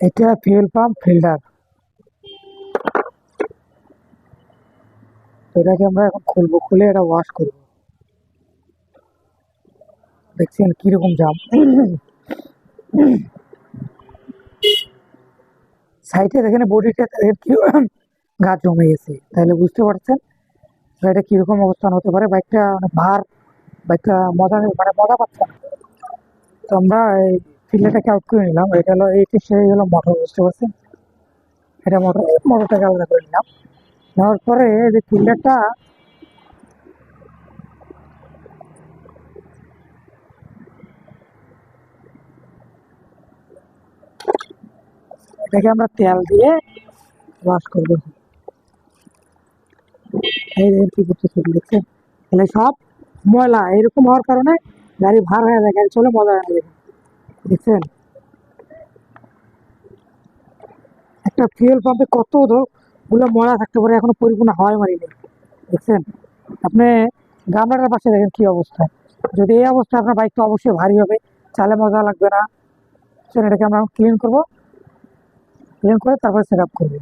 এটা fuel pump filter এটাকে আমরা এখন খুলবো, খুলে এটা ওয়াশ করব। দেখছেন কীরকম জাম সাইডে দেখেন বডিটা কি গাছ জমে গেছে, তাহলে বুঝতে পারছেন এটা কীরকম অবস্থান হতে পারে। বাইকটা অনেক ভার, বাইকটা মজা মানে মজা পাচ্ছে না তো আমরা ফিল্টারটাকে আউট করে নিলাম? এটা হলো এইটি সেই হলো মোটর, বুঝতে পারছেন? এটা মোটর, মোটরটাকে আলাদা করে নিলাম। নেওয়ার পরে যে ফিল্টারটা এটাকে আমরা তেল দিয়ে ওয়াশ করব। এই দেখেন কি করতেছে, দেখছেন? তাহলে সব ময়লা, এরকম হওয়ার কারণে গাড়ি ভার হয়ে যায়, গাড়ি চলে মজা হয়ে যায়। দেখছেন একটা ফুয়েল পাম্পে কতগুলো মরা থাকতে পারে, এখনও পরিপূর্ণ হাওয়াই মারিনি দেখছেন আপনি গামলাটার পাশে দেখেন কি অবস্থা। যদি এই অবস্থা, আপনার বাইকটা অবশ্যই ভারী হবে, চালে মজা লাগবে না। সেটাকে আমরা ক্লিন করব। ক্লিন করে তারপরে সেট আপ করব।